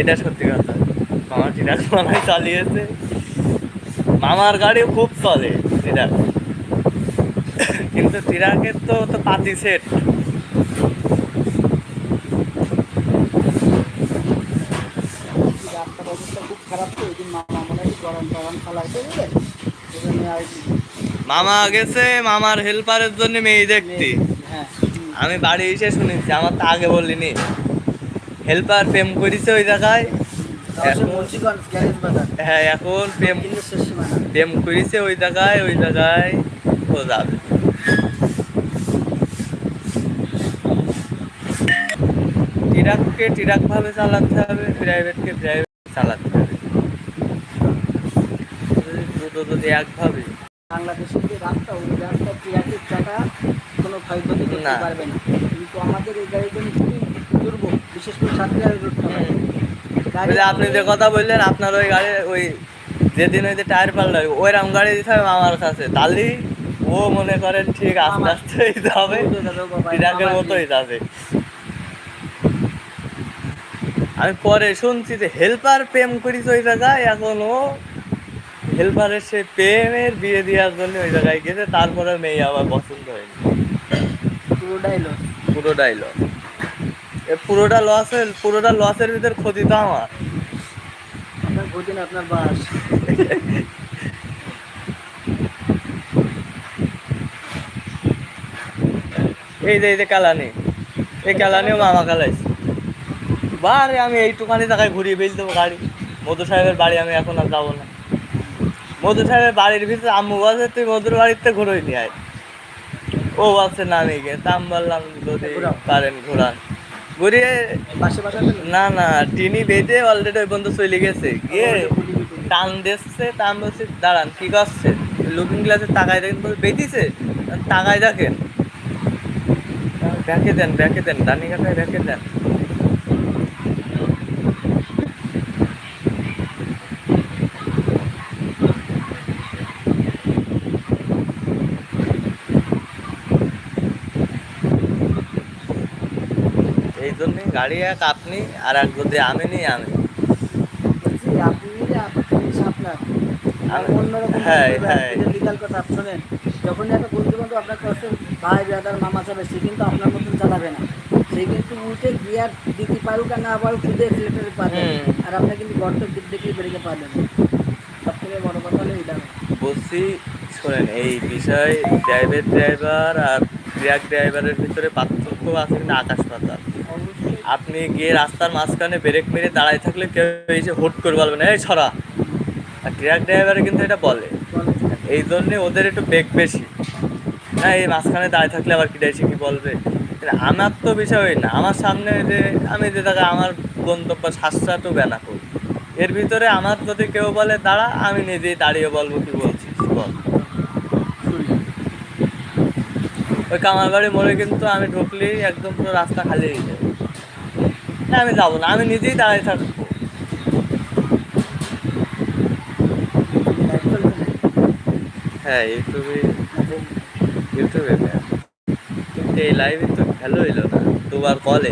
এটা সত্যি কথা। চালিয়েছে। মামার গাড়ি খুব চলে চিরাগ কিন্তু চিরাগের তো পাতি সেট অবস্থা খুব খারাপ মামা মামা গেছে, মামার হেল্পারের জন্য মেয়ে দেখতে। হ্যাঁ। আমি বাড়ি এসে শুনেছি আমার তো আগে বলিনি। হেল্পার প্রেম করেছে ওই জায়গায়। হ্যাঁ এখন প্রেম প্রেম করেছে ওই জায়গায় ওই জায়গায় ও যাবে ট্রাককে ট্রাক ভাবে চালাতে হবে প্রাইভেটকে প্রাইভেট চালাতে হবে। দুটো যদি একভাবে। বাংলাদেশের যে রাস্তা ওই রাস্তা ট্রাফিক চাকা কোনো ক্ষয়ক্ষতি করতে। পারবে না। কিন্তু আমাদের এই গাড়িগুলো খুবই দুর্ভোগ বিশেষ করে সাতক্ষীরার রুটটা আপনি যে কথা বললেন আপনার ওই গাড়ি ওই যেদিন ওই যে টায়ার পাল্টাবে ওইরকম গাড়ি দিতে হবে আমার কাছে। তাহলে ও মনে করেন ঠিক আস্তে আস্তে যাবে ট্রাকের মতোই যাবে। আমি পরে শুনছি যে হেল্পার প্রেম করিস ওই জায়গায় এখন ও হেল্পারের সে প্রেমের বিয়ে দেওয়ার জন্য ওই জায়গায় গেছে তারপরে মেয়ে আবার পছন্দ হয়নি। পুরোটাই লস পুরো ডাইলগ এ পুরোটা লসের পুরোটা লসের ভিতর ক্ষতি তো আমার। আপনার আপনার বাস। এই যে এই যে কালানি। এই কালানিও মামা কালাইছে। বারে আমি এইটুখানি টাকায় ঘুরিয়ে বেল দেবো গাড়ি মধু সাহেবের বাড়ি আমি এখন আর যাব না। মধু সাহেবের বাড়ির ভিতরে আম্মু বলছে তুই মধুর বাড়িতে ঘুরোই নিয়ে আয়। ও বলছে না আমি গিয়ে তা আমি বললাম যদি পারেন ঘুরান। ঘুরিয়ে না না টিনি বেঁধে অলরেডি ওই বন্ধু চলে গেছে। গিয়ে টান দিচ্ছে তা আমি বলছি দাঁড়ান কি করছে? লুকিং গ্লাসে তাকায় দেখেন বলছে বেঁধিছে? তাকায় দেখেন। ব্যাকে দেন ব্যাকে দেন ডানি কাটায় ব্যাকে দেন। এই জন্যে গাড়ি এক আপনি আর এক যদি আমি নিই আমি। হ্যাঁ, হ্যাঁ। কথা আপনি শোনেন যখন একটা বন্ধু বান্ধব আপনার কাছে ভাই ব্রাদার মামা চাবে সে কিন্তু আপনার মতন চালাবে না। সে কিন্তু উঠে গিয়ার দিতে পারুক আর না পারুক শুধু এক্সিলেটারে পারবেন আর আপনি কিন্তু গর্তের দিক দেখলে বেরিয়ে পারবেন সব থেকে বড় কথা হলো এটা বলছি শোনেন এই বিষয় ড্রাইভার ড্রাইভার আর ট্রাক ড্রাইভারের ভিতরে পার্থক্য আছে কিন্তু আকাশ পাতাল। আপনি গিয়ে রাস্তার মাঝখানে ব্রেক মেরে দাঁড়ায় থাকলে কেউ এসে হুট করে বলবে না, এই ছড়া। আর ট্রাক ড্রাইভারে কিন্তু এটা বলে। এই জন্যে ওদের একটু বেগ বেশি। হ্যাঁ এই মাঝখানে দাঁড়িয়ে থাকলে আবার কিটা এসে কি বলবে? আমার তো বিষয় ওই না। আমার সামনে যে আমি যে জায়গায় আমার গন্তব্য শ্বাসটাটু বেনা করি। এর ভিতরে আমার যদি কেউ বলে, দাঁড়া, আমি নিজেই দাঁড়িয়ে বলব কি বলছিস, বল। ওই কামার বাড়ি মোড়ে কিন্তু আমি ঢুকলেই একদম পুরো রাস্তা খালি হয়ে যাবে না, আমি যাব না, আমি নিজেই দাঁড়িয়ে থাকব। হ্যাঁ ইউটিউবে ইউটিউবে কিন্তু এই লাইভে তো ভালো হইল না, দুবার কল